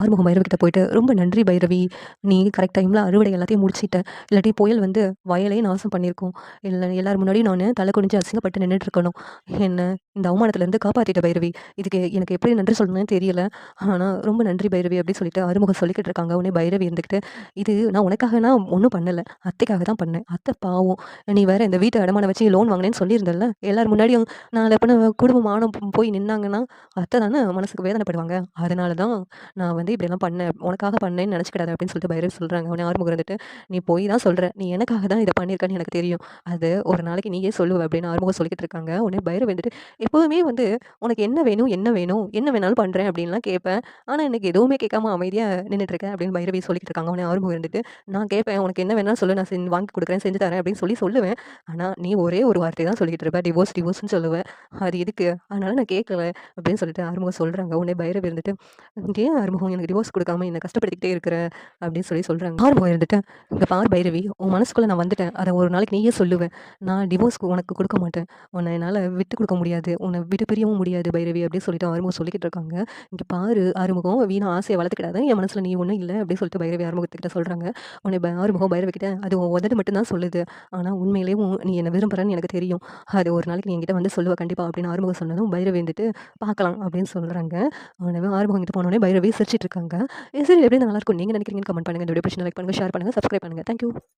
ஆறுமுகம் பைரவி கிட்ட போயிட்டு ரொம்ப நன்றி பைரவி. நீ கரெக்ட் டைமில் அறுவடை எல்லாத்தையும் முடிச்சிட்ட. இல்லாட்டி புயல் வந்து வயலையும் நாசம் பண்ணியிருக்கோம் இல்லை எல்லார் முன்னாடியும் நான் தலை குனிஞ்சு அசிங்கப்பட்டு நின்றுட்டு இருக்கணும் என்ன இந்த அவமானத்துலேருந்து காப்பாற்றிட்ட பைரவி. இதுக்கு எனக்கு எப்படி நன்றி சொல்லணும்னு தெரியல. ஆனால் ரொம்ப நன்றி பைரவி அப்படின்னு சொல்லிட்டு ஆறுமுகம் சொல்லிக்கிட்டு இருக்காங்க. உடனே பைரவி இருந்துக்கிட்டு இது நான் உனக்காக நான் ஒன்றும் பண்ணலை. அத்தைக்காக தான் பண்ணேன். அத்தை பாவம். நீ வேற இந்த வீட்டை அடமான வச்சு லோன் வாங்கினேன்னு சொல்லியிருந்தல எல்லார் முன்னாடியும் நான் எப்போ குடும்பம் மானம் போய் நின்னாங்கன்னா அத்தை தானே மனசுக்கு வேதனைப்படுவாங்க. அதனால தான் நான் வந்து இப்படியெல்லாம் பண்ணேன் உனக்காக பண்ணேன்னு நினச்சிக்கிடாது அப்படின்னு சொல்லிட்டு பைரவி சொல்கிறாங்க அவனை ஆறுமுகம் இருந்துட்டு நீ போய் தான் சொல்கிற நீ எனக்காக தான் இதை பண்ணியிருக்கான்னு எனக்கு தெரியும். அது ஒரு நாளைக்கு நீயே சொல்லுவ அப்படின்னு ஆறுமுகம் சொல்லிக்கிட்டு இருக்காங்க. உடனே பைரவி வந்துட்டு எப்போதுமே வந்து உனக்கு என்ன வேணும் என்ன வேணும் என்ன வேணாலும் பண்ணுறேன் அப்படின்லாம் கேட்பேன். ஆனால் எனக்கு எதுவுமே கேட்காம அமைதியாக நின்றுட்டு இருக்கேன் அப்படின்னு பைரவி சொல்லிக்கிட்டு இருக்காங்க. அவனை ஆறுமுகம் இருந்துட்டு நான் கேட்பேன். உனக்கு என்ன வேணாலும் சொல்லு. நான் செஞ்சு வாங்கி கொடுக்குறேன் செஞ்சு தரேன் அப்படின்னு சொல்லி சொல்லுவேன். ஆனால் நீ ஒரே ஒரு வார்த்தை தான் சொல்லிக்கிட்டு இருப்ப. டிவோர்ஸ் டிவோர்ஸ்னு சொல்லுவேன் அது எதுக்கு? அதனால நான் கேட்கல அப்படின்னு சொல்லிட்டு ஆறுமுகம் சொல்கிறாங்க உடனே பைரவி இருந்துட்டு ஏன் ஆறுமுகம்? எனக்கு டிவோர்ஸ் கொடுக்காம என்னை கஷ்டப்படுத்திக்கிட்டே இருக்கிற அப்படின்னு சொல்லி சொல்கிறாங்க பார் இருந்துட்டு இங்கே பார் பைரவி உன் மனசுக்குள்ளே நான் வந்துட்டேன். அதை ஒரு நாளைக்கு நீயே சொல்லுவேன். நான் டிவோர்ஸ்க்கு உனக்கு கொடுக்க மாட்டேன். உன்னை என்னால் விட்டு கொடுக்க முடியாது. உன்னை விட்டு பிரியவும் முடியாது பைரவி அப்படின்னு சொல்லிட்டு ஆறுமுகம் சொல்லிக்கிட்டு இருக்காங்க. இங்கே பாரு ஆறுமுகம் வீணா ஆசையை வளர்த்துக்கிடாத. என் மனசில் நீ ஒன்றும் இல்லை அப்படின்னு சொல்லிட்டு பைரவி ஆறுமுகத்துக்கிட்ட சொல்கிறாங்க உன்னை ஆறுமுகம் பைரவி கிட்ட அது உன் உதடு மட்டும்தான் சொல்லுது. ஆனால் உண்மையிலேயே உன்- நீ என்னை விரும்புகிறேன்னு எனக்கு தெரியும். அது ஒரு நாளைக்கு நீ என்கிட்ட வந்து சொல்லுவ கண்டிப்பாக அப்படின்னு ஆறுமுகம் சொன்னதும் பைரவி வந்துட்டு பார்க்கலாம் அப்படின்னு சொல்கிறாங்க உடனே ஆறுமுகம் கிட்ட போனோடனே பைரவி சிரிச்சிட்டு இருக்காங்க சரி எப்படி நல்லா இருக்கும்? நீங்கள் நினைக்கிறீங்கன்னு கமெண்ட் பண்ணுங்கள் இந்த வீடியோ பிடிச்சி லைக் பண்ணுங்கள் ஷேர் பண்ணுங்கள் சப்ஸ்கிரைப் பண்ணுங்கள் தேங்க்யூ